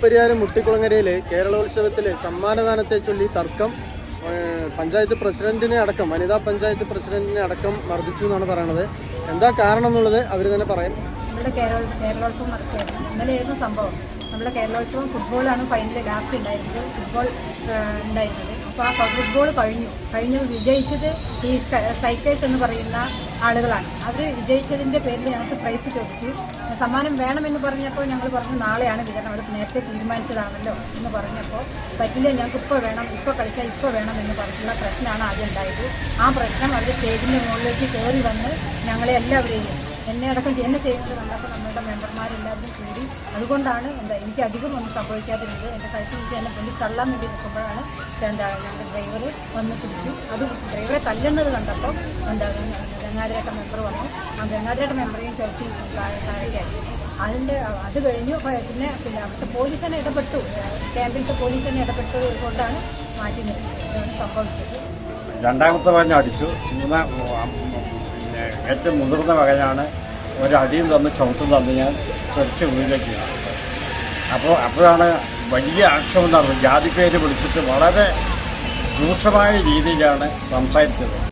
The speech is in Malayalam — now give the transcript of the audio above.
മുല്ലപ്പെരിയാർ മുട്ടിക്കുളങ്ങരയിൽ കേരളോത്സവത്തിൽ സമ്മാനദാനത്തെ ചൊല്ലി തർക്കം പഞ്ചായത്ത് പ്രസിഡന്റിനെ അടക്കം വനിതാ പഞ്ചായത്ത് പ്രസിഡന്റിനെ അടക്കം മർദ്ദിച്ചു എന്നാണ് പറയണത്. എന്താ കാരണം എന്നുള്ളത് അവർ തന്നെ പറയും. നമ്മുടെ കേരള കേരളോത്സവം നടക്കുകയായിരുന്നു. ഇന്നലെയായിരുന്നു സംഭവം. നമ്മുടെ കേരളോത്സവം ഫുട്ബോളാണ് ഫൈനൽ ലാസ്റ്റ് ഉണ്ടായിരുന്നത്. ഫുട്ബോൾ ഉണ്ടായിരുന്നത്. അപ്പോൾ ആ ഫുട്ബോൾ കഴിഞ്ഞു. കഴിഞ്ഞു. വിജയിച്ചത് ഈ സ്ക- സൈക്കേഴ്സ് എന്ന് പറയുന്ന ആളുകളാണ്. അവർ വിജയിച്ചതിന്റെ പേരിൽ ഞങ്ങൾക്ക് പ്രൈസ് ചോദിച്ചു. സമ്മാനം വേണമെന്ന് പറഞ്ഞപ്പോൾ ഞങ്ങൾ പറഞ്ഞു നാളെയാണ് വിതരണം. അത് നേരത്തെ തീരുമാനിച്ചതാണല്ലോ എന്ന് പറഞ്ഞപ്പോൾ പറ്റില്ല ഞങ്ങൾക്ക് ഇപ്പോൾ വേണം. ഇപ്പോൾ കളിച്ചാൽ ഇപ്പോൾ വേണം എന്ന് പറഞ്ഞിട്ടുള്ള പ്രശ്നമാണ് ആദ്യം ഉണ്ടായത്. ആ പ്രശ്നം അവർ സ്റ്റേജിന്റെ മുകളിലേക്ക് കയറി വന്ന് ഞങ്ങളെ എല്ലാവരെയും എന്നെ അടക്കം എന്നെ ചെയ്യുന്നത് കണ്ടപ്പോൾ നമ്മളുടെ മെമ്പർമാരെല്ലാവരും കൂടി. അതുകൊണ്ടാണ് എന്താ എനിക്ക് അധികം ഒന്നും സംഭവിക്കാതിരുന്നത്. എന്റെ കഴുത്തിൽ വെച്ച് എന്നെ പുള്ളി തള്ളാൻ വേണ്ടി നിൽക്കുമ്പോഴാണ് എന്താ ഞങ്ങളുടെ ഡ്രൈവർ വന്ന് പിടിച്ചു. അത് ഡ്രൈവറെ തല്ലുന്നത് കണ്ടപ്പോൾ എന്താ ഗംഗാധരേട്ട മെമ്പർ വന്നു. ആ ഗംഗാധരേട്ട മെമ്പറേയും ചവിട്ടി താഴേക്കായി അതിന്റെ അത് കഴിഞ്ഞു പിന്നെ പിന്നെ അവിടുത്തെ പോലീസ് തന്നെ ഇടപെട്ടു. ക്യാമ്പിലത്തെ പോലീസ് തന്നെ ഇടപെട്ടത് കൊണ്ടാണ് മാറ്റി നിർത്തിയത് സംഭവിച്ചത്. രണ്ടാമത്തെ മകനെ അടിച്ചു. മൂന്നാം പിന്നെ ഏറ്റവും മുതിർന്ന മകനാണ് ഒരടിയും തന്ന് ചവിട്ടും തന്ന് ഞാൻ തെറിച്ച് വീഴേക്ക് അപ്പോൾ അപ്പോഴാണ് വലിയ ആക്ഷേപം നടന്നത്. ജാതിപ്പേര് വിളിച്ചിട്ട് വളരെ രൂക്ഷമായ രീതിയിലാണ് സംസാരിച്ചത്.